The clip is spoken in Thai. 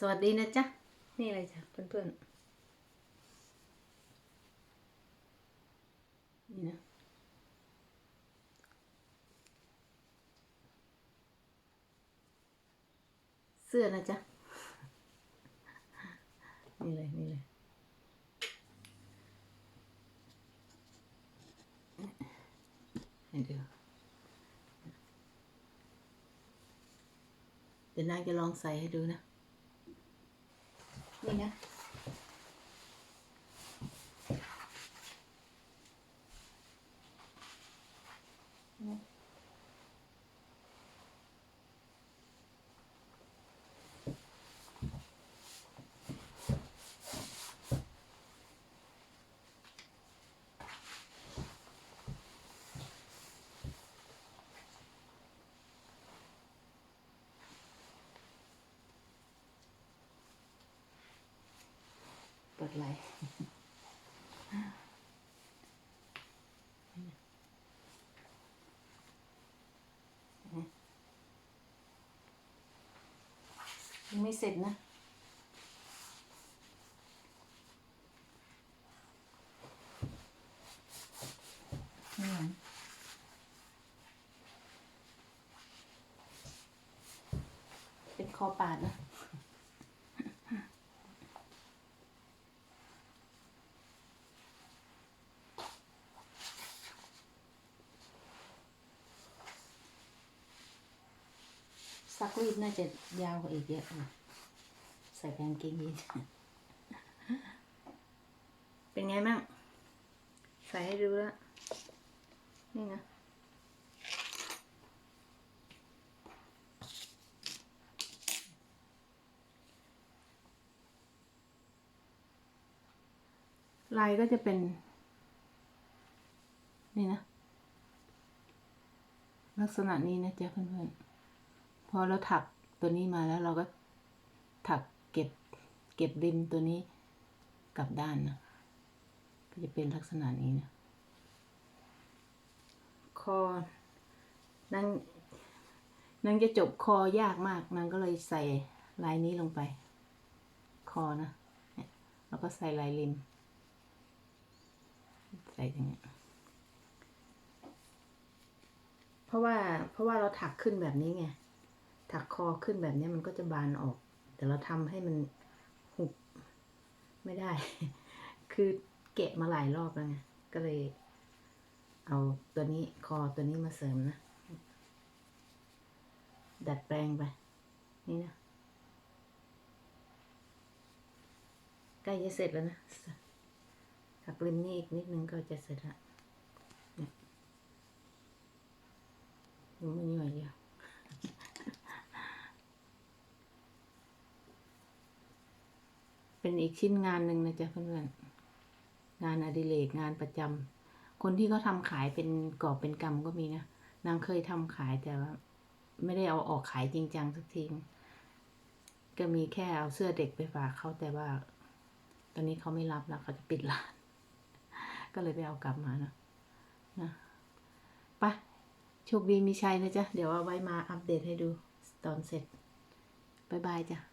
สวัสดีนะจ๊ะ นี่เลยจ้ะเพื่อนๆ นี่นะเสื้อนะจ๊ะ นี่เลย นี่เลยให้ดูเดี๋ยวนายจะลองใส่ให้ดูนะ นี่นะ เปิดไลน์ยังไม่เสร็จนะนี่ไงเป็นคอปาดนะ ซักรีดน่าจะยาวกว่าอีกเยอะนะใส่กางเกงยีนส์เป็นไงบ้างใส่ให้ดูแล้ว นี่นะลายก็จะเป็น นี่นะ ลักษณะนี้นะจ๊ะเพื่อนๆ พอเราถักตัวนี้มาแล้วเราก็ถักเก็บเก็บริมตัวนี้กลับด้านนะก็จะเป็นลักษณะนี้นะคอนางนางจะจบคอยากมากนางก็เลยใส่ลายนี้ลงไป คอนะแล้วก็ใส่ลายริม ใส่อย่างเงี้ยเพราะว่าเพราะว่าเราถักขึ้นแบบนี้ไง ถักคอขึ้นแบบนี้มันก็จะบานออก แต่เราทำให้มันหุบไม่ได้ คือเกะมาหลายรอบแล้วไง ก็เลย เอาตัวนี้คอตัวนี้มาเสริมนะ ดัดแปลงไป นี่นะใกล้จะเสร็จแล้วนะถักริมนี่อีกนิดนึงก็จะเสร็จละเนี่ยยังไม่ย่อยเดียว เป็นอีกชิ้นงานหนึ่งนะจ๊ะเพื่อนๆงานอดิเรกงานประจำคนที่เขาทำขายเป็นกอบเป็นกำก็มีนะนางเคยทำขายแต่ว่า ไม่ได้เอาออกขายจริงจังสักทีก็มีแค่เอาเสื้อเด็กไปฝากเขาแต่ว่า ตอนนี้เขาไม่รับแล้วเขาจะปิดร้าน ก็เลยไปเอากลับมานะนะไปโชคดีมีชัยนะจ๊ะ เดี๋ยวเอาไว้มาอัปเดตให้ดูตอนเสร็จบ๊ายบายจ้ะ